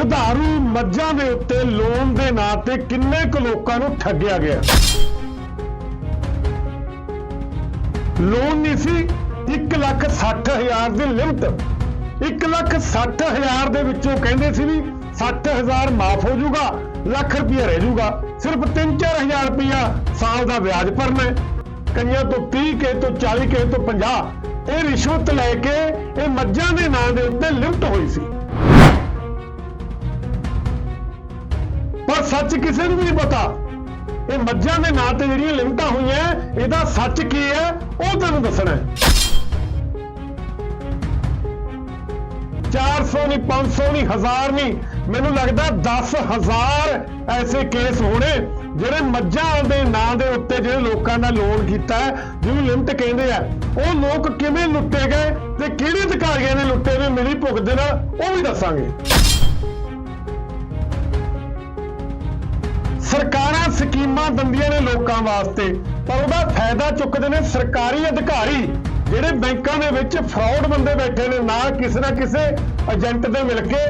ਦੁਧਾਰੂ ਮੱਝਾਂ ਦੇ ਉੱਤੇ ਲੋਨ ਦੇ ਨਾਂ ਤੇ ਕਿੰਨੇ ਕੁ ਲੋਕਾਂ ਨੂੰ ਠੱਗਿਆ ਗਿਆ? ਲੋਨ ਨਹੀਂ ਸੀ 1 ਲੱਖ 60 ਹਜ਼ਾਰ ਦੀ ਲਿਮਟ। 1 ਲੱਖ 60 ਹਜ਼ਾਰ ਦੇ ਵਿੱਚੋਂ ਕਹਿੰਦੇ ਸੀ ਵੀ 60 ਹਜ਼ਾਰ ਮਾਫ ਹੋ ਜਾਊਗਾ, ਲੱਖ ਰੁਪਇਆ ਰਹਿ ਜਾਊਗਾ। ਸਿਰਫ 3-4 ਹਜ਼ਾਰ ਰੁਪਇਆ ਸਾਲ ਦਾ ਵਿਆਜ ਭਰਨਾ ਹੈ। ਕਈਆਂ ਤੋਂ 30 ਕੇ ਤੋਂ 40 ਕੇ ਤੋਂ 50 ਇਹ ਰਿਸ਼ਵਤ ਲੈ ਕੇ ਇਹ ਮੱਝਾਂ ਦੇ ਨਾਂ ਦੇ ਉੱਤੇ ਲਿਮਟ ਹੋਈ ਸੀ। ਪਰ ਸੱਚ ਕਿਸੇ ਨੂੰ ਵੀ ਨਹੀਂ ਪਤਾ। ਇਹ ਮੱਝਾਂ ਦੇ ਨਾਂ ਤੇ ਜਿਹੜੀਆਂ ਲਿਮਟਾਂ ਹੋਈਆਂ, ਇਹਦਾ ਸੱਚ ਕੀ ਹੈ, ਉਹ ਤੁਹਾਨੂੰ ਦੱਸਣਾ ਹੈ। 400 ਨਹੀਂ 500 ਨਹੀਂ 1000 ਨਹੀਂ ਮੈਨੂੰ ਲੱਗਦਾ 10000 ਐਸੇ ਕੇਸ ਹੋਣੇ, ਜਿਹੜੇ ਮੱਝਾਂ ਦੇ ਨਾਂ ਦੇ ਉੱਤੇ ਜਿਹੜੇ ਲੋਕਾਂ ਦਾ ਲੋਨ ਕੀਤਾ ਜਿਹਨੂੰ ਲਿਮਟ ਕਹਿੰਦੇ ਆ, ਉਹ ਲੋਕ ਕਿਵੇਂ ਲੁੱਟੇ ਗਏ ਤੇ ਕਿਹੜੇ ਅਧਿਕਾਰੀਆਂ ਨੇ ਲੁੱਟੇ ਨੇ ਮਿਲੀ ਭੁਗਤ ਨਾਲ, ਉਹ ਵੀ ਦੱਸਾਂਗੇ। ਸਰਕਾਰਾਂ ਸਕੀਮਾਂ ਦਿੰਦੀਆਂ ਨੇ ਲੋਕਾਂ ਵਾਸਤੇ, ਪਰ ਉਹਦਾ ਫਾਇਦਾ ਚੁੱਕਦੇ ਨੇ ਸਰਕਾਰੀ ਅਧਿਕਾਰੀ, ਜਿਹੜੇ ਬੈਂਕਾਂ ਦੇ ਵਿੱਚ ਫਰਾਡ ਬੰਦੇ ਬੈਠੇ ਨੇ, ਨਾਲ ਕਿਸੇ ਨਾ ਕਿਸੇ ਏਜੰਟ ਦੇ ਮਿਲ ਕੇ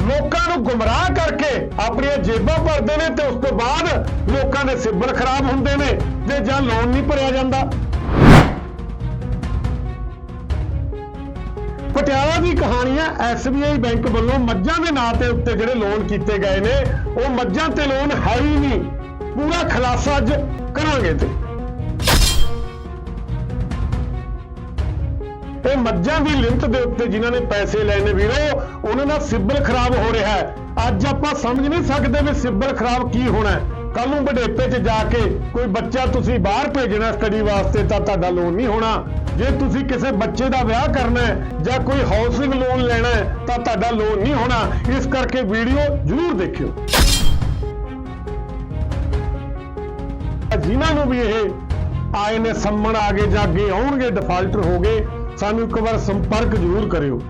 ਲੋਕਾਂ ਨੂੰ ਗੁੰਮਰਾਹ ਕਰਕੇ ਆਪਣੀਆਂ ਜੇਬਾਂ ਭਰਦੇ ਨੇ ਤੇ ਉਸ ਤੋਂ ਬਾਅਦ ਲੋਕਾਂ ਦੇ ਸਿਬਲ ਖਰਾਬ ਹੁੰਦੇ ਨੇ ਤੇ ਜਾਂ ਲੋਨ ਨਹੀਂ ਭਰਿਆ ਜਾਂਦਾ। ਪਟਿਆਲਾ ਦੀ ਕਹਾਣੀ ਹੈ ਐਸਬੀਆਈ ਬੈਂਕ ਵੱਲੋਂ ਮੱਝਾਂ ਦੇ ਨਾਂ ਤੇ ਉੱਤੇ ਜਿਹੜੇ ਲੋਨ ਕੀਤੇ ਗਏ ਨੇ, ਉਹ ਮੱਝਾਂ ਤੇ ਲੋਨ ਹੈ ਹੀ ਨਹੀਂ। ਪੂਰਾ ਖੁਲਾਸਾ ਅੱਜ ਕਰਾਂਗੇ ਤੇ। ਇਹ ਮੱਝਾਂ ਦੀ ਲਿਮਟ ਦੇ ਉੱਤੇ ਜਿਨ੍ਹਾਂ ਨੇ ਪੈਸੇ ਲਏ ਨੇ ਵੀਰੋ, ਉਹਨਾਂ ਦਾ ਸਿਬਲ ਖਰਾਬ ਹੋ ਰਿਹਾ ਹੈ। ਅੱਜ ਆਪਾਂ ਸਮਝ ਨਹੀਂ ਸਕਦੇ ਵੀ ਸਿਬਲ ਖਰਾਬ ਕੀ ਹੋਣਾ ਹੈ। ਕੱਲ ਨੂੰ ਵਡੇਪੇ 'ਚ ਜਾ ਕੇ ਕੋਈ ਬੱਚਾ ਤੁਸੀਂ ਬਾਹਰ ਭੇਜਣਾ ਸਟੱਡੀ ਵਾਸਤੇ ਤਾਂ ਤੁਹਾਡਾ ਲੋਨ ਨਹੀਂ ਹੋਣਾ। ਜੇ ਤੁਸੀਂ ਕਿਸੇ ਬੱਚੇ ਦਾ ਵਿਆਹ ਕਰਨਾ ਹੈ ਜਾਂ ਕੋਈ ਹਾਊਸਿੰਗ ਲੋਨ ਲੈਣਾ ਹੈ, ਤਾਂ ਤੁਹਾਡਾ ਲੋਨ ਨਹੀਂ ਹੋਣਾ। ਇਸ ਕਰਕੇ ਵੀਡੀਓ ਜ਼ਰੂਰ ਦੇਖਿਓ। ਜਿਨ੍ਹਾਂ ਨੂੰ ਵੀ ਇਹ ਆਏ ਨੇ, ਸੰਮਣ ਆ ਗਏ ਜਾਂ ਅੱਗੇ ਆਉਣਗੇ ਡਿਫਾਲਟਰ ਹੋ ਗਏ, ਸਾਨੂੰ ਇੱਕ ਵਾਰ ਸੰਪਰਕ ਜ਼ਰੂਰ ਕਰਿਓ।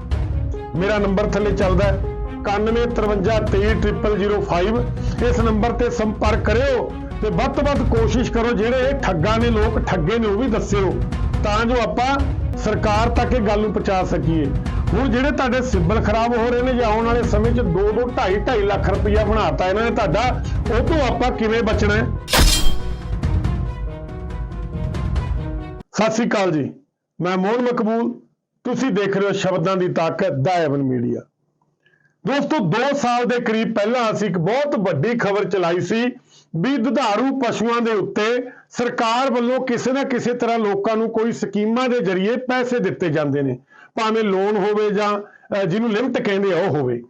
ਮੇਰਾ ਨੰਬਰ ਥੱਲੇ ਚੱਲਦਾ ਹੈ 9153230005 ਇਸ ਨੰਬਰ ਤੇ ਸੰਪਰਕ ਕਰਿਓ ਤੇ ਵੱਧ ਤੋਂ ਵੱਧ ਕੋਸ਼ਿਸ਼ ਕਰੋ, ਜਿਹੜੇ ਇਹ ਠੱਗਾਂ ਨੇ, ਲੋਕ ਠੱਗੇ ਨੇ, ਉਹ ਵੀ ਦੱਸਿਓ। ਤਾਂ ਜੋ ਆਪਾਂ ਸਰਕਾਰ ਤੱਕ ਇਹ ਗੱਲ ਨੂੰ ਪਹੁੰਚਾ ਸਕੀਏ। ਹੁਣ ਜਿਹੜੇ ਤੁਹਾਡੇ ਸਿਬਲ ਖਰਾਬ ਹੋ ਰਹੇ ਨੇ ਜਾਂ ਆਉਣ ਵਾਲੇ ਸਮੇਂ 'ਚ 2 2 2.5 2.5 ਲੱਖ ਰੁਪਇਆ ਬਣਾਤਾ ਇਹਨਾਂ ਨੇ ਤੁਹਾਡਾ, ਉਹ ਤੋਂ ਆਪਾਂ ਕਿਵੇਂ ਬਚਣਾ ਹੈ? ਸਤਿ ਸ੍ਰੀ ਅਕਾਲ ਜੀ। ਮੈਂ ਮੋਹਨ ਮਕਬੂਲ, ਤੁਸੀਂ ਦੇਖ ਰਹੇ ਹੋ ਸ਼ਬਦਾਂ ਦੀ ਤਾਕਤ ਦਾ ਐਵਨ ਮੀਡੀਆ। ਦੋਸਤੋ 2 ਸਾਲ ਦੇ ਕਰੀਬ ਪਹਿਲਾਂ ਅਸੀਂ ਇੱਕ ਬਹੁਤ ਵੱਡੀ ਖਬਰ ਚਲਾਈ ਸੀ ਵੀ ਦੁਧਾਰੂ ਪਸ਼ੂਆਂ ਦੇ ਉੱਤੇ ਸਰਕਾਰ ਵੱਲੋਂ ਕਿਸੇ ਨਾ ਕਿਸੇ ਤਰ੍ਹਾਂ ਲੋਕਾਂ ਨੂੰ ਕੋਈ ਸਕੀਮਾਂ ਦੇ ਜ਼ਰੀਏ ਪੈਸੇ ਦਿੱਤੇ ਜਾਂਦੇ ਨੇ। ਭਾਵੇਂ ਲੋਨ ਹੋਵੇ ਜਾਂ ਜਿਹਨੂੰ ਲਿਮਟ ਕਹਿੰਦੇ ਆ, ਉਹ ਹੋਵੇ।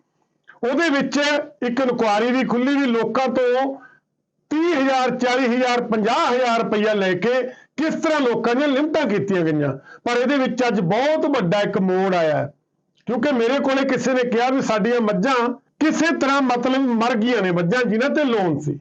ਉਹਦੇ ਵਿੱਚ ਇੱਕ ਇਨਕੁਆਰੀ ਵੀ ਖੁੱਲੀ ਵੀ ਲੋਕਾਂ ਤੋਂ 30000 40000 50000 ਰੁਪਇਆ ਲੈ ਕੇ ਕਿਸ ਤਰ੍ਹਾਂ ਲੋਕਾਂ ਦੀਆਂ ਲਿਮਟਾਂ ਕੀਤੀਆਂ ਗਈਆਂ। ਪਰ ਇਹਦੇ ਵਿੱਚ ਅੱਜ ਬਹੁਤ ਵੱਡਾ ਇੱਕ ਮੋੜ ਆਇਆ ਕਿਉਂਕਿ ਮੇਰੇ ਕੋਲੇ ਕਿਸੇ ਨੇ ਕਿਹਾ ਵੀ ਸਾਡੀਆਂ ਮੱਝਾਂ ਕਿਸੇ ਤਰ੍ਹਾਂ ਮਤਲਬ ਮਰ ਗਈਆਂ ਨੇ, ਮੱਝਾਂ ਜਿਨ੍ਹਾਂ ਤੇ ਲੋਨ ਸੀ।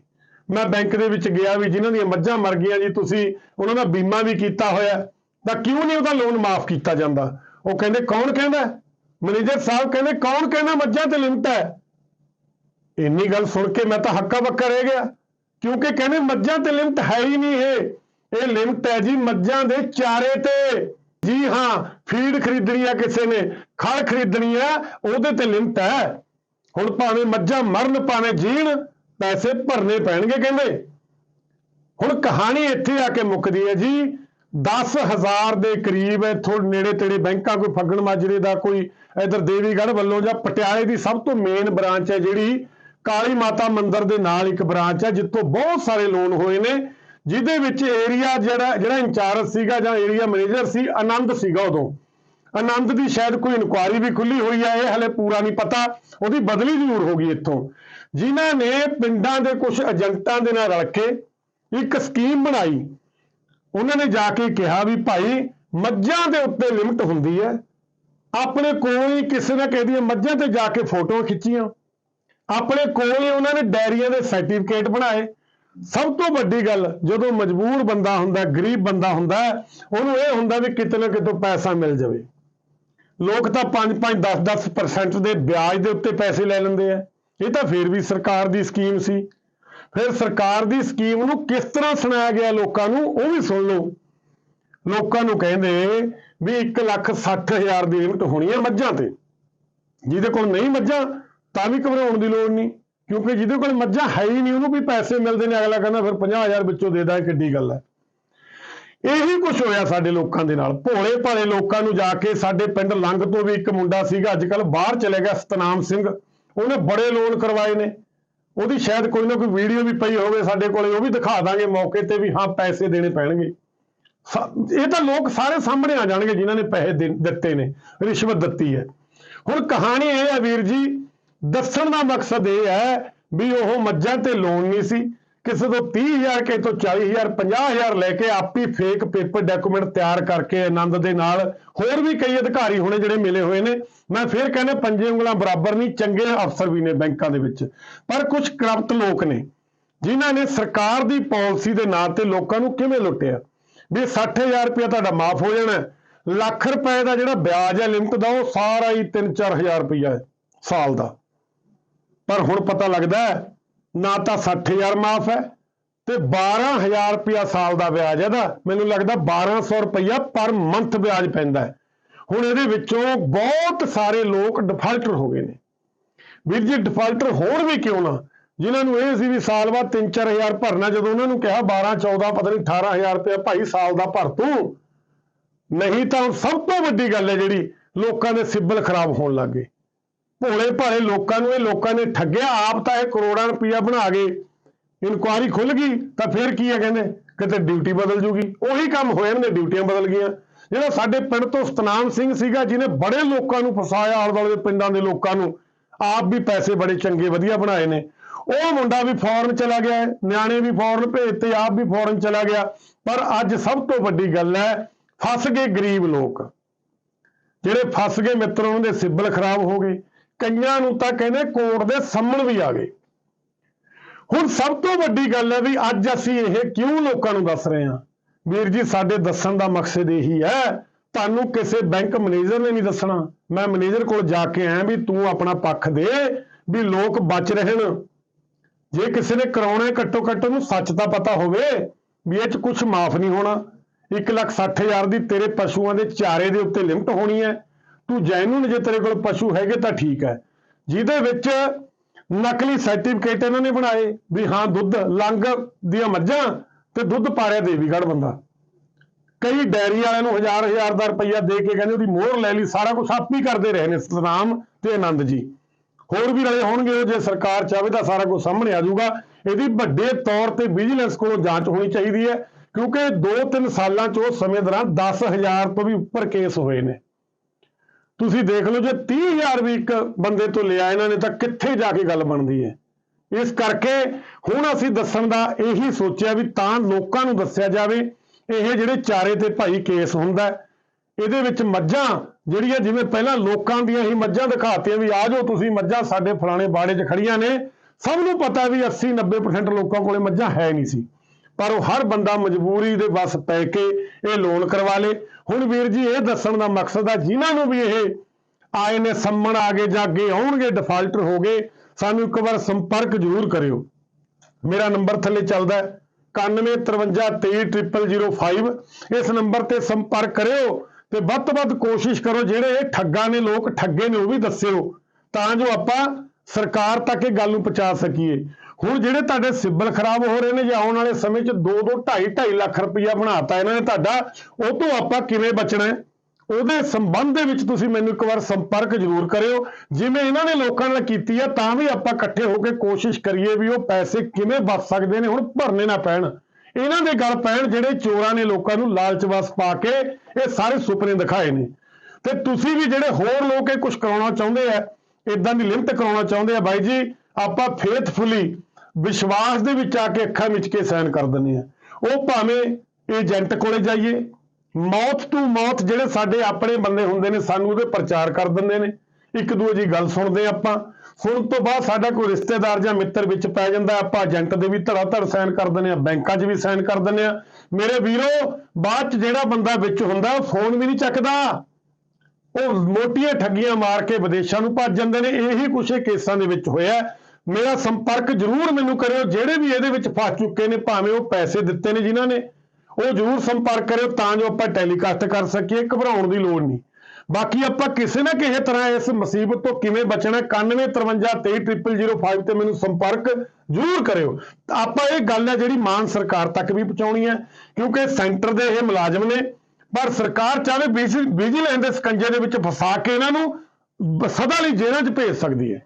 ਮੈਂ ਬੈਂਕ ਦੇ ਵਿੱਚ ਗਿਆ ਵੀ ਜਿਨ੍ਹਾਂ ਦੀਆਂ ਮੱਝਾਂ ਮਰ ਗਈਆਂ ਜੀ, ਤੁਸੀਂ ਉਹਨਾਂ ਦਾ ਬੀਮਾ ਵੀ ਕੀਤਾ ਹੋਇਆ। ਤਾਂ ਕਿਉਂ ਨਹੀਂ ਉਹਦਾ ਲੋਨ ਮਾਫ ਕੀਤਾ ਜਾਂਦਾ? ਉਹ ਕਹਿੰਦੇ, ਕੌਣ ਕਹਿੰਦਾ? ਮੈਨੇਜਰ ਸਾਹਿਬ ਕਹਿੰਦੇ, ਕੌਣ ਕਹਿੰਦਾ ਮੱਝਾਂ ਤੇ ਲਿਮਟ ਹੈ? ਇੰਨੀ ਗੱਲ ਸੁਣ ਕੇ ਮੈਂ ਤਾਂ ਹੱਕਾ ਬੱਕਾ ਰਹਿ ਗਿਆ। ਕਿਉਂਕਿ ਕਹਿੰਦੇ ਮੱਝਾਂ ਤੇ ਲਿਮਟ ਹੈ ਹੀ ਨਹੀਂ ਇਹ। ਇਹ ਲਿਮਟ ਹੈ ਜੀ ਮੱਝਾਂ ਦੇ ਚਾਰੇ ਤੇ। ਜੀ ਹਾਂ, ਫੀਡ ਖਰੀਦਣੀ ਆ ਕਿਸੇ ਨੇ, ਖਲ ਖਰੀਦਣੀ ਆ, ਉਹਦੇ ਤੇ ਲਿਮਟ ਹੈ। ਹੁਣ ਭਾਵੇਂ ਮੱਝਾਂ ਮਰਨ, ਭਾਵੇਂ ਜੀਣ ਪੈਸੇ ਭਰਨੇ ਪੈਣਗੇ ਕਹਿੰਦੇ। ਹੁਣ ਕਹਾਣੀ ਇੱਥੇ ਆ ਕੇ ਮੁੱਕਦੀ ਹੈ ਜੀ। 10000 ਦੇ ਕਰੀਬ ਇੱਥੋਂ ਨੇੜੇ ਤੇੜੇ ਬੈਂਕਾਂ ਕੋਈ ਫੱਗਣ ਮਾਜਰੇ ਦਾ ਕੋਈ ਇਧਰ ਦੇਵੀਗੜ੍ਹ ਵੱਲੋਂ ਜਾਂ ਪਟਿਆਲੇ ਦੀ ਸਭ ਤੋਂ ਮੇਨ ਬ੍ਰਾਂਚ ਹੈ ਜਿਹੜੀ। ਕਾਲੀ ਮਾਤਾ ਮੰਦਿਰ ਦੇ ਨਾਲ ਇੱਕ ਬ੍ਰਾਂਚ ਹੈ ਜਿੱਥੋਂ ਬਹੁਤ ਸਾਰੇ ਲੋਨ ਹੋਏ ਨੇ। ਜਿਹਦੇ ਵਿੱਚ ਏਰੀਆ ਜਿਹੜਾ ਜਿਹੜਾ ਇੰਚਾਰਜ ਸੀਗਾ ਜਾਂ ਏਰੀਆ ਮੈਨੇਜਰ ਸੀ, ਆਨੰਦ ਸੀਗਾ ਉਦੋਂ। ਆਨੰਦ ਦੀ ਸ਼ਾਇਦ ਕੋਈ ਇਨਕੁਆਇਰੀ ਵੀ ਖੁੱਲੀ ਹੋਈ ਹੈ ਇਹ ਹਲੇ ਪੂਰਾ ਨਹੀਂ ਪਤਾ, ਉਹਦੀ ਬਦਲੀ ਜ਼ਰੂਰ ਹੋ ਗਈ ਇੱਥੋਂ। ਜਿਨ੍ਹਾਂ ਨੇ ਪਿੰਡਾਂ ਦੇ ਕੁਝ ਏਜੰਟਾਂ ਦੇ ਨਾਲ ਰਲ ਕੇ ਇੱਕ ਸਕੀਮ ਬਣਾਈ, ਉਹਨਾਂ ਨੇ ਜਾ ਕੇ ਕਿਹਾ ਵੀ ਭਾਈ, ਮੱਝਾਂ ਦੇ ਉੱਤੇ ਲਿਮਟ ਹੁੰਦੀ ਹੈ। ਆਪਣੇ ਕੋਲ ਹੀ ਕਿਸੇ ਨਾ ਕਿਸੇ ਦੀਆਂ ਮੱਝਾਂ ਤੇ ਜਾ ਕੇ ਫੋਟੋਆਂ ਖਿੱਚੀਆਂ। ਆਪਣੇ ਕੋਲ ਹੀ ਉਹਨਾਂ ਨੇ ਡਾਇਰੀਆਂ ਦੇ ਸਰਟੀਫਿਕੇਟ ਬਣਾਏ। ਸਭ ਤੋਂ ਵੱਡੀ ਗੱਲ, ਜਦੋਂ ਮਜਬੂਰ ਬੰਦਾ ਹੁੰਦਾ, ਗਰੀਬ ਬੰਦਾ ਹੁੰਦਾ, ਉਹਨੂੰ ਇਹ ਹੁੰਦਾ ਵੀ ਕਿਤੇ ਨਾ ਕਿਤੋਂ ਪੈਸਾ ਮਿਲ ਜਾਵੇ। ਲੋਕ ਤਾਂ 5-5 10-10% ਦੇ ਵਿਆਜ ਦੇ ਉੱਤੇ ਪੈਸੇ ਲੈ ਲੈਂਦੇ ਆ। ਇਹ ਤਾਂ ਫੇਰ ਵੀ ਸਰਕਾਰ ਦੀ ਸਕੀਮ ਸੀ। ਫਿਰ ਸਰਕਾਰ ਦੀ ਸਕੀਮ ਨੂੰ ਕਿਸ ਤਰ੍ਹਾਂ ਸੁਣਾਇਆ ਗਿਆ ਲੋਕਾਂ ਨੂੰ, ਉਹ ਵੀ ਸੁਣ ਲਓ। ਲੋਕਾਂ ਨੂੰ ਕਹਿੰਦੇ ਵੀ 1 ਲੱਖ 60 ਹਜ਼ਾਰ ਦੀ ਲਿਮਟ ਹੋਣੀ ਹੈ ਮੱਝਾਂ ਤੇ। ਜਿਹਦੇ ਕੋਲ ਨਹੀਂ ਮੱਝਾਂ, ਤਾਂ ਵੀ ਘਬਰਾਉਣ ਦੀ ਲੋੜ ਨਹੀਂ। ਕਿਉਂਕਿ ਜਿਹਦੇ ਕੋਲ ਮੱਝਾਂ ਹੈ ਹੀ ਨਹੀਂ, ਉਹਨੂੰ ਵੀ ਪੈਸੇ ਮਿਲਦੇ ਨੇ, ਅਗਲਾ ਕਹਿੰਦਾ ਫਿਰ 50000 ਵਿੱਚੋਂ ਦੇ ਦਾਂ ਇਹ ਕਿੱਡੀ ਗੱਲ ਹੈ ਇਹੀ ਕੁਝ ਹੋਇਆ ਸਾਡੇ ਲੋਕਾਂ ਦੇ ਨਾਲ। ਭੋਲੇ ਭਾਲੇ ਲੋਕਾਂ ਨੂੰ ਜਾ ਕੇ ਸਾਡੇ ਪਿੰਡ ਲੰਗ ਤੋਂ ਵੀ ਇੱਕ ਮੁੰਡਾ ਸੀਗਾ ਅੱਜ ਕੱਲ ਬਾਹਰ ਚਲੇ ਗਿਆ ਸਤਨਾਮ ਸਿੰਘ। ਉਹਨੇ ਬੜੇ ਲੋਨ ਕਰਵਾਏ ਨੇ। ਉਹਦੀ ਸ਼ਾਇਦ ਕੋਈ ਨਾ ਕੋਈ ਵੀਡੀਓ ਵੀ ਪਈ ਹੋਵੇ ਸਾਡੇ ਕੋਲੇ, ਉਹ ਵੀ ਦਿਖਾ ਦਾਂਗੇ ਮੌਕੇ ਤੇ ਵੀ ਹਾਂ, ਪੈਸੇ ਦੇਣੇ ਪੈਣਗੇ। ਸ- ਇਹ ਤਾਂ ਲੋਕ ਸਾਰੇ ਸਾਹਮਣੇ ਆ ਜਾਣਗੇ ਜਿਨ੍ਹਾਂ ਨੇ ਪੈਸੇ ਦੇ- ਦਿੱਤੇ ਨੇ, ਰਿਸ਼ਵਤ ਦਿੱਤੀ ਹੈ। ਹੁਣ ਕਹਾਣੀ ਇਹ ਹੈ ਵੀਰ ਜੀ, ਦੱਸਣ ਦਾ ਮਕਸਦ ਇਹ ਹੈ ਵੀ ਉਹ ਮੱਝਾਂ ਤੇ ਲੋਨ ਨਹੀਂ ਸੀ ਕਿਸੇ ਤੋਂ 30000 ਕਿਸੇ ਤੋਂ 40000 50000 ਲੈ ਕੇ ਆਪੀ ਫੇਕ ਪੇਪਰ ਡਾਕੂਮੈਂਟ ਤਿਆਰ ਕਰਕੇ ਆਨੰਦ ਦੇ ਨਾਲ ਹੋਰ ਵੀ ਕਈ ਅਧਿਕਾਰੀ ਹੋਣੇ ਜਿਹੜੇ ਮਿਲੇ ਹੋਏ ਨੇ, ਮੈਂ ਫਿਰ ਕਹਿੰਦਾ ਪੰਜੇ ਉਂਗਲਾਂ ਬਰਾਬਰ ਨਹੀਂ, ਚੰਗੇ ਅਫਸਰ ਵੀ ਨੇ ਬੈਂਕਾਂ ਦੇ ਵਿੱਚ। ਪਰ ਕੁਝ ਕਰਪਟ ਲੋਕ ਨੇ, ਜਿਨ੍ਹਾਂ ਨੇ ਸਰਕਾਰ ਦੀ ਪਾਲਿਸੀ ਦੇ ਨਾਂ ਤੇ ਲੋਕਾਂ ਨੂੰ ਕਿਵੇਂ ਲੁੱਟਿਆ? ਵੀ 60000 ਰੁਪਇਆ ਤੁਹਾਡਾ ਮਾਫ ਹੋ ਜਾਣਾ, ਲੱਖ ਰੁਪਏ ਦਾ ਜਿਹੜਾ ਵਿਆਜ ਹੈ ਲਿਮਟ ਦਾ, ਉਹ ਸਾਰਾ ਹੀ 3-4000 ਰੁਪਇਆ ਹੈ, ਸਾਲ ਦਾ। ਪਰ ਹੁਣ ਪਤਾ ਲੱਗਦਾ ਹੈ ਨਾ ਤਾਂ 60000 ਮਾਫ ਹੈ ਤੇ 12000 ਰੁਪਇਆ ਸਾਲ ਦਾ ਵਿਆਜ ਹੈ ਇਹਦਾ। ਮੈਨੂੰ ਲੱਗਦਾ 1200 ਰੁਪਇਆ ਪਰ ਮੰਥ ਵਿਆਜ ਪੈਂਦਾ ਹੈ। ਹੁਣ ਇਹਦੇ ਵਿੱਚੋਂ ਬਹੁਤ ਸਾਰੇ ਲੋਕ ਡਿਫਾਲਟਰ ਹੋ ਗਏ ਨੇ। ਵੀਰ ਜੀ ਡਿਫਾਲਟਰ ਹੋਣ ਵੀ ਕਿਉਂ ਨਾ? ਜਿਨ੍ਹਾਂ ਨੂੰ ਇਹ ਸੀ ਵੀ ਸਾਲ ਬਾਅਦ 3-4000 ਭਰਨਾ, ਜਦੋਂ ਉਹਨਾਂ ਨੂੰ ਕਿਹਾ 12-14 ਪਤਾ ਨਹੀਂ 18000 ਰੁਪਇਆ ਭਾਈ ਸਾਲ ਦਾ ਭਰ ਤੂੰ। ਨਹੀਂ ਤਾਂ ਸਭ ਤੋਂ ਵੱਡੀ ਗੱਲ ਹੈ ਜਿਹੜੀ ਲੋਕਾਂ ਦੇ ਸਿਬਲ ਖਰਾਬ ਹੋਣ ਲੱਗ ਗਏ। ਭੋਲੇ ਭਾਲੇ ਲੋਕਾਂ ਨੂੰ ਇਹ ਲੋਕਾਂ ਨੇ ਠੱਗਿਆ ਆਪ ਤਾਂ ਇਹ ਕਰੋੜਾਂ ਰੁਪਇਆ ਬਣਾ ਗਏ ਇਨਕੁਆਰੀ ਖੁੱਲ ਗਈ ਤਾਂ ਫਿਰ ਕੀ ਹੈ ਕਹਿੰਦੇ? ਕਿਤੇ ਡਿਊਟੀ ਬਦਲ ਜੂਗੀ। ਉਹੀ ਕੰਮ ਹੋਏ ਨੇ ਡਿਊਟੀਆਂ ਬਦਲ ਗਈਆਂ। ਜਿਹੜਾ ਸਾਡੇ ਪਿੰਡ ਤੋਂ ਸਤਨਾਮ ਸਿੰਘ ਸੀਗਾ ਜਿਹਨੇ ਬੜੇ ਲੋਕਾਂ ਨੂੰ ਫਸਾਇਆ ਆਲੇ ਦੁਆਲੇ ਦੇ ਪਿੰਡਾਂ ਦੇ ਲੋਕਾਂ ਨੂੰ ਆਪ ਵੀ ਪੈਸੇ ਬੜੇ ਚੰਗੇ ਵਧੀਆ ਬਣਾਏ ਨੇ। ਉਹ ਮੁੰਡਾ ਵੀ ਫੌਰਨ ਚਲਾ ਗਿਆ ਹੈ, ਨਿਆਣੇ ਵੀ ਫੌਰਨ ਭੇਜਤੇ ਆਪ ਵੀ ਫੌਰਨ ਚਲਾ ਗਿਆ। ਪਰ ਅੱਜ ਸਭ ਤੋਂ ਵੱਡੀ ਗੱਲ ਹੈ ਫਸ ਗਏ ਗਰੀਬ ਲੋਕ। ਜਿਹੜੇ ਫਸ ਗਏ ਮਿੱਤਰ ਉਹਨਾਂ ਦੇ ਸਿੱਬਲ ਖਰਾਬ ਹੋ ਗਏ। ਕਈਆਂ ਨੂੰ ਤਾਂ ਕਹਿੰਦੇ ਕੋਰਟ ਦੇ ਸਾਹਮਣ ਵੀ ਆ ਗਏ। ਹੁਣ ਸਭ ਤੋਂ ਵੱਡੀ ਗੱਲ ਹੈ ਵੀ ਅੱਜ ਅਸੀਂ ਇਹ ਕਿਉਂ ਲੋਕਾਂ ਨੂੰ ਦੱਸ ਰਹੇ ਹਾਂ? ਵੀਰ ਜੀ, ਸਾਡੇ ਦੱਸਣ ਦਾ ਮਕਸਦ ਇਹੀ ਹੈ, ਤੁਹਾਨੂੰ ਕਿਸੇ ਬੈਂਕ ਮੈਨੇਜਰ ਨੇ ਨਹੀਂ ਦੱਸਣਾ। ਮੈਂ ਮੈਨੇਜਰ ਕੋਲ ਜਾ ਕੇ ਆਇਆ ਵੀ ਤੂੰ ਆਪਣਾ ਪੱਖ ਦੇ ਵੀ ਲੋਕ ਬਚ ਰਹਿਣ ਜੇ ਕਿਸੇ ਨੇ ਕਰਾਉਣਾ ਘੱਟੋ ਘੱਟ ਉਹਨੂੰ ਸੱਚ ਤਾਂ ਪਤਾ ਹੋਵੇ ਵੀ ਇਹ ਚ ਕੁਝ ਮਾਫ ਨਹੀਂ ਹੋਣਾ। 160000 ਦੀ ਤੇਰੇ ਪਸ਼ੂਆਂ ਦੇ ਚਾਰੇ ਦੇ ਉੱਤੇ ਲਿਮਟ ਹੋਣੀ ਹੈ। ਤੂੰ ਜੈਨੂਨ ਜੇ ਤੇਰੇ ਕੋਲ ਪਸ਼ੂ ਹੈਗੇ ਤਾਂ ਠੀਕ ਹੈ। ਜਿਹਦੇ ਵਿੱਚ ਨਕਲੀ ਸਰਟੀਫਿਕੇਟ ਇਹਨਾਂ ਨੇ ਬਣਾਏ ਵੀ ਹਾਂ, ਦੁੱਧ, ਲੰਗ ਦੀਆਂ ਮੱਝਾਂ ਤੇ ਦੁੱਧ ਪਾਰਿਆ ਦੇਵੀਗੜ੍ਹ ਬੰਦਾ। ਕਈ ਡੈਰੀ ਵਾਲਿਆਂ ਨੂੰ ਹਜ਼ਾਰ ਹਜ਼ਾਰ ਦਾ ਰੁਪਈਆ ਦੇ ਕੇ ਕਹਿੰਦੇ ਉਹਦੀ ਮੋਹਰ ਲੈ ਲਈ, ਸਾਰਾ ਕੁਝ ਆਪ ਹੀ ਕਰਦੇ ਰਹੇ ਨੇ ਸਤਨਾਮ ਤੇ ਆਨੰਦ ਜੀ। ਹੋਰ ਵੀ ਰਲੇ ਹੋਣਗੇ, ਜੇ ਸਰਕਾਰ ਚਾਹੇ ਤਾਂ ਸਾਰਾ ਕੁਝ ਸਾਹਮਣੇ ਆ ਜਾਊਗਾ। ਇਹਦੀ ਵੱਡੇ ਤੌਰ ਤੇ ਵਿਜੀਲੈਂਸ ਕੋਲੋਂ ਜਾਂਚ ਹੋਣੀ ਚਾਹੀਦੀ ਹੈ, ਕਿਉਂਕਿ 2-3 ਸਾਲਾਂ ਚ ਉਹ ਸਮੇਂ ਦੌਰਾਨ 10000 ਤੋਂ ਵੀ ਉੱਪਰ ਕੇਸ ਹੋਏ ਨੇ। ਤੁਸੀਂ ਦੇਖ ਲਓ ਜੇ 30000 ਵੀ ਇੱਕ ਬੰਦੇ ਤੋਂ ਲਿਆ ਇਹਨਾਂ ਨੇ, ਤਾਂ ਕਿੱਥੇ ਜਾ ਕੇ ਗੱਲ ਬਣਦੀ ਹੈ? ਇਸ ਕਰਕੇ ਹੁਣ ਅਸੀਂ ਦੱਸਣ ਦਾ ਇਹੀ ਸੋਚਿਆ ਵੀ ਤਾਂ ਲੋਕਾਂ ਨੂੰ ਦੱਸਿਆ ਜਾਵੇ, ਇਹ ਜਿਹੜੇ ਚਾਰੇ ਤੇ ਭਾਈ ਕੇਸ ਹੁੰਦਾ ਇਹਦੇ ਵਿੱਚ ਮੱਝਾਂ ਜਿਹੜੀਆਂ ਜਿਵੇਂ ਪਹਿਲਾਂ ਲੋਕਾਂ ਦੀਆਂ ਹੀ ਮੱਝਾਂ ਦਿਖਾਤੀਆਂ ਵੀ ਆ ਜਾਓ ਤੁਸੀਂ, ਮੱਝਾਂ ਸਾਡੇ ਫਲਾਣੇ ਬਾੜੇ 'ਚ ਖੜੀਆਂ ਨੇ, ਸਭ ਨੂੰ ਪਤਾ ਵੀ 80 90% ਲੋਕਾਂ ਕੋਲੇ ਮੱਝਾਂ ਹੈ ਨਹੀਂ ਸੀ। ਪਰ ਉਹ ਹਰ ਬੰਦਾ ਮਜਬੂਰੀ ਦੇ ਵੱਸ ਪੈ ਕੇ ਇਹ ਲੋਨ ਕਰਵਾ ਲੇ। ਹੁਣ ਵੀਰ ਜੀ, ਇਹ ਦੱਸਣ ਦਾ ਮਕਸਦ ਆ, ਜਿਨ੍ਹਾਂ ਨੂੰ ਵੀ ਇਹ ਆਏ ਨੇ, ਸੰਮਣ ਆ ਗਏ ਜਾਂ ਅੱਗੇ ਆਉਣਗੇ ਡਿਫਾਲਟਰ ਹੋ ਗਏ, ਸਾਨੂੰ ਇੱਕ ਵਾਰ ਸੰਪਰਕ ਜ਼ਰੂਰ ਕਰਿਓ। ਮੇਰਾ ਨੰਬਰ ਥੱਲੇ ਚੱਲਦਾ ਹੈ 9153230005 ਇਸ ਨੰਬਰ ਤੇ ਸੰਪਰਕ ਕਰਿਓ ਤੇ ਵੱਧ ਤੋਂ ਵੱਧ ਕੋਸ਼ਿਸ਼ ਕਰੋ, ਜਿਹੜੇ ਇਹ ਠੱਗਾਂ ਨੇ, ਲੋਕ ਠੱਗੇ ਨੇ, ਉਹ ਵੀ ਦੱਸਿਓ। ਤਾਂ ਜੋ ਆਪਾਂ ਸਰਕਾਰ ਤੱਕ ਇਹ ਗੱਲ ਨੂੰ ਪਹੁੰਚਾ ਸਕੀਏ। ਹੁਣ ਜਿਹੜੇ ਤੁਹਾਡੇ ਸਿੱਬਲ ਖਰਾਬ ਹੋ ਰਹੇ ਨੇ ਜਾਂ ਆਉਣ ਵਾਲੇ ਸਮੇਂ 'ਚ 2 2 2.5 2.5 ਲੱਖ ਰੁਪਈਆ ਬਣਾਤਾ ਇਹਨਾਂ ਨੇ ਤੁਹਾਡਾ, ਉਹ ਤੋਂ ਆਪਾਂ ਕਿਵੇਂ ਬਚਣਾ ਹੈ? ਉਹਦੇ ਸੰਬੰਧ ਦੇ ਵਿੱਚ ਤੁਸੀਂ ਮੈਨੂੰ ਇੱਕ ਵਾਰ ਸੰਪਰਕ ਜ਼ਰੂਰ ਕਰਿਓ। ਜਿਵੇਂ ਇਹਨਾਂ ਨੇ ਲੋਕਾਂ ਨਾਲ ਕੀਤੀ ਹੈ ਤਾਂ ਵੀ ਆਪਾਂ ਇਕੱਠੇ ਹੋ ਕੇ ਕੋਸ਼ਿਸ਼ ਕਰੀਏ ਵੀ ਉਹ ਪੈਸੇ ਕਿਵੇਂ ਬਚ ਸਕਦੇ ਨੇ, ਹੁਣ ਭਰਨੇ ਨਾ ਪੈਣ। ਇਹਨਾਂ ਦੇ ਗੱਲ ਪੈਣ ਜਿਹੜੇ ਚੋਰਾਂ ਨੇ ਲੋਕਾਂ ਨੂੰ ਲਾਲਚ ਵਸ ਪਾ ਕੇ ਇਹ ਸਾਰੇ ਸੁਪਨੇ ਦਿਖਾਏ ਨੇ। ਤੇ ਤੁਸੀਂ ਵੀ ਜਿਹੜੇ ਹੋਰ ਲੋਕ ਇਹ ਕੁਝ ਕਰਾਉਣਾ ਚਾਹੁੰਦੇ ਆ ਇਦਾਂ ਦੀ ਲਿਮਟ ਕਰਾਉਣਾ ਚਾਹੁੰਦੇ ਆ ਬਾਈ ਜੀ, ਆਪਾਂ ਫੇਥਫੁਲੀ ਵਿਸ਼ਵਾਸ ਦੇ ਵਿੱਚ ਆ ਕੇ ਅੱਖਾਂ ਵਿੱਚ ਕੇ ਸਾਈਨ ਕਰ ਦਿੰਦੇ ਆ। ਉਹ ਭਾਵੇਂ ਏਜੰਟ ਕੋਲੇ ਜਾਈਏ, ਮੌਤ ਤੋਂ ਮੌਤ ਜਿਹੜੇ ਸਾਡੇ ਆਪਣੇ ਬੰਦੇ ਹੁੰਦੇ ਨੇ, ਸਾਨੂੰ ਉਹਦੇ ਪ੍ਰਚਾਰ ਕਰ ਦਿੰਦੇ ਨੇ। ਇੱਕ ਦੂਜੇ ਦੀ ਗੱਲ ਸੁਣਦੇ ਆਪਾਂ। ਸੁਣਨ ਤੋਂ ਬਾਅਦ ਸਾਡਾ ਕੋਈ ਰਿਸ਼ਤੇਦਾਰ ਜਾਂ ਮਿੱਤਰ ਵਿੱਚ ਪੈ ਜਾਂਦਾ, ਆਪਾਂ ਏਜੰਟ ਦੇ ਵੀ ਧੜਾ ਧੜ ਸਾਈਨ ਕਰ ਦਿੰਦੇ ਆ ਬੈਂਕਾਂ 'ਚ ਵੀ ਸਾਈਨ ਕਰ ਦਿੰਦੇ ਆ ਮੇਰੇ ਵੀਰੋ, ਬਾਅਦ 'ਚ ਜਿਹੜਾ ਬੰਦਾ ਵਿੱਚ ਹੁੰਦਾ, ਉਹ ਫੋਨ ਵੀ ਨਹੀਂ ਚੱਕਦਾ। ਉਹ ਮੋਟੀਆਂ ਠੱਗੀਆਂ ਮਾਰ ਕੇ ਵਿਦੇਸ਼ਾਂ ਨੂੰ ਭੱਜ ਜਾਂਦੇ ਨੇ। ਇਹੀ ਕੁਛ ਕੇਸਾਂ ਦੇ ਵਿੱਚ ਹੋਇਆ। ਮੇਰਾ ਸੰਪਰਕ ਜ਼ਰੂਰ ਮੈਨੂੰ ਕਰਿਓ, ਜਿਹੜੇ ਵੀ ਇਹਦੇ ਵਿੱਚ ਫਸ ਚੁੱਕੇ ਨੇ, ਭਾਵੇਂ ਉਹ ਪੈਸੇ ਦਿੱਤੇ ਨੇ ਜਿਨ੍ਹਾਂ ਨੇ, ਉਹ ਜ਼ਰੂਰ ਸੰਪਰਕ ਕਰਿਓ ਤਾਂ ਜੋ ਆਪਾਂ ਟੈਲੀਕਾਸਟ ਕਰ ਸਕੀਏ ਘਬਰਾਉਣ ਦੀ ਲੋੜ ਨਹੀਂ। ਬਾਕੀ ਆਪਾਂ ਕਿਸੇ ਨਾ ਕਿਸੇ ਤਰ੍ਹਾਂ ਇਸ ਮੁਸੀਬਤ ਤੋਂ ਕਿਵੇਂ ਬਚਣਾ 9153233005 ਤੇ ਮੈਨੂੰ ਸੰਪਰਕ ਜ਼ਰੂਰ ਕਰਿਓ। ਆਪਾਂ ਇਹ ਗੱਲ ਹੈ ਜਿਹੜੀ ਮਾਨ ਸਰਕਾਰ ਤੱਕ ਵੀ ਪਹੁੰਚਾਉਣੀ ਹੈ, ਕਿਉਂਕਿ ਸੈਂਟਰ ਦੇ ਇਹ ਮੁਲਾਜ਼ਮ ਨੇ, ਪਰ ਸਰਕਾਰ ਚਾਹੇ ਵਿਜੀਲੈਂਸ ਦੇ ਸਕੰਜੇ ਦੇ ਵਿੱਚ ਫਸਾ ਕੇ ਇਹਨਾਂ ਨੂੰ ਸਦਾ ਲਈ ਜੇਲ੍ਹਾਂ 'ਚ ਭੇਜ ਸਕਦੀ ਹੈ।